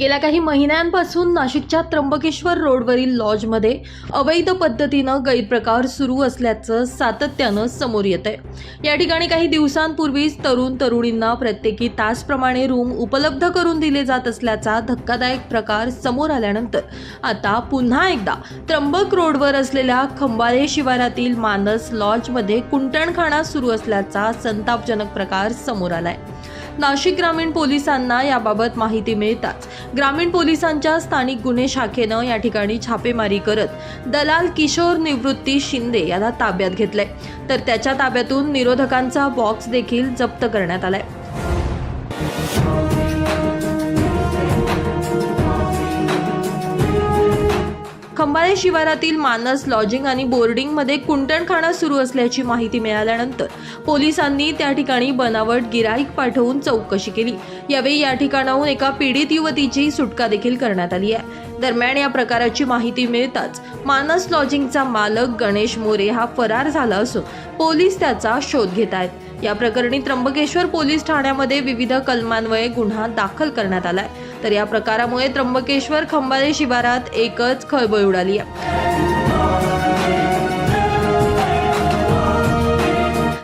गेल्या काही महिन्यांपासून नाशिकच्या त्र्यंबकेश्वर रोडवरील लॉजमध्ये अवैध पद्धतीनं गैरप्रकार सुरू असल्याचं सातत्यानं समोर येत आहे. या ठिकाणी काही दिवसांपूर्वीच तरुण तरुणींना प्रत्येकी तासप्रमाणे रूम उपलब्ध करून दिले जात असल्याचा धक्कादायक प्रकार समोर आल्यानंतर आता पुन्हा एकदा त्र्यंबक रोडवर असलेल्या खंबाळे शिवारातील मानस लॉजमध्ये कुंटणखाणा सुरू असल्याचा संतापजनक प्रकार समोर आलाय. नाशिक ग्रामीण पोलिसांना याबाबत माहिती मिळताच. ग्रामीण पोलिसांच्या स्थानिक गुन्हे शाखेनं या ठिकाणी छापेमारी करत दलाल किशोर निवृत्ती शिंदे याला ताब्यात घेतलंय. तर त्याच्या ताब्यातून निरोधकांचा बॉक्स देखील जप्त करण्यात आलाय. खंबाळे शिवारातील मानस लॉजिंग आणि बोर्डिंगमध्ये कुंटणखाना सुरू असल्याची माहिती मिळाल्यानंतर पोलिसांनी त्या ठिकाणी बनावट गिराईक पाठवून चौकशी केली. यावेळी या ठिकाणाहून एका पीडित युवतीची सुटका देखील करण्यात आली आहे. दरम्यान या प्रकाराची माहिती मिळताच मानस लॉजिंगचा मालक गणेश मोरे हा फरार झाला असून पोलीस त्याचा शोध घेत आहेत. या प्रकरणी त्र्यंबकेश्वर पोलीस ठाण्यामध्ये विविध कलमान्वये गुन्हा दाखल करण्यात आलाय. तर या प्रकारामुळे त्र्यंबकेश्वर खंबाळे शिवारात एकच खळबळ उडाली आहे.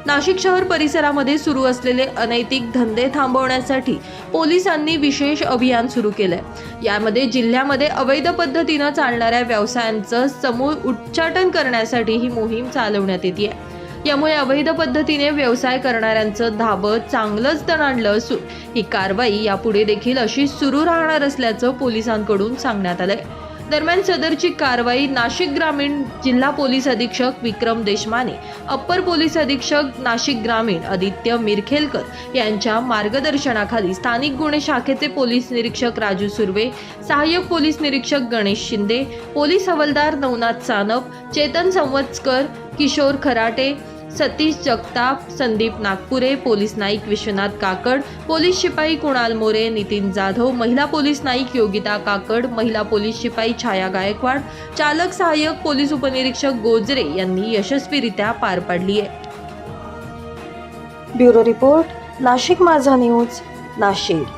नाशिक शहर परिसरामध्ये सुरू असलेले अनैतिक धंदे थांबवण्यासाठी पोलिसांनी विशेष अभियान सुरू केलंय. यामध्ये जिल्ह्यामध्ये अवैध पद्धतीनं चालणाऱ्या व्यवसायांचं समूळ उच्चाटन करण्यासाठी ही मोहीम चालवण्यात येते यामुळे अवैध पद्धतीने व्यवसाय करणाऱ्यांचं धाबं चांगलंच दणाणलं असून ही कारवाई यापुढे देखील अशी सुरू राहणार असल्याचं पोलिसांकडून सांगण्यात आलंय. दरम्यान सदरची कारवाई नाशिक ग्रामीण जिल्हा पोलीस अधीक्षक विक्रम देशमाने अप्पर पोलीस अधीक्षक नाशिक ग्रामीण आदित्य मिरखेलकर यांच्या मार्गदर्शनाखाली स्थानिक गुन्हे शाखेचे पोलीस निरीक्षक राजू सुर्वे सहाय्यक पोलीस निरीक्षक गणेश शिंदे पोलीस हवालदार नवनाथ सानप चेतन संवत्सकर किशोर खराटे सतीश जगताप संदीप नागपुरे पोलीस नाईक विश्वनाथ काकड पोलीस शिपाई कुणाल मोरे नितीन जाधव महिला पोलीस नाईक योगिता काकड महिला पोलीस शिपाई छाया गायकवाड चालक सहाय्यक पोलीस उपनिरीक्षक गोजरे यांनी यशस्वीरित्या पार पाडली आहे. ब्युरो रिपोर्ट नाशिक माझा न्यूज नाशिक.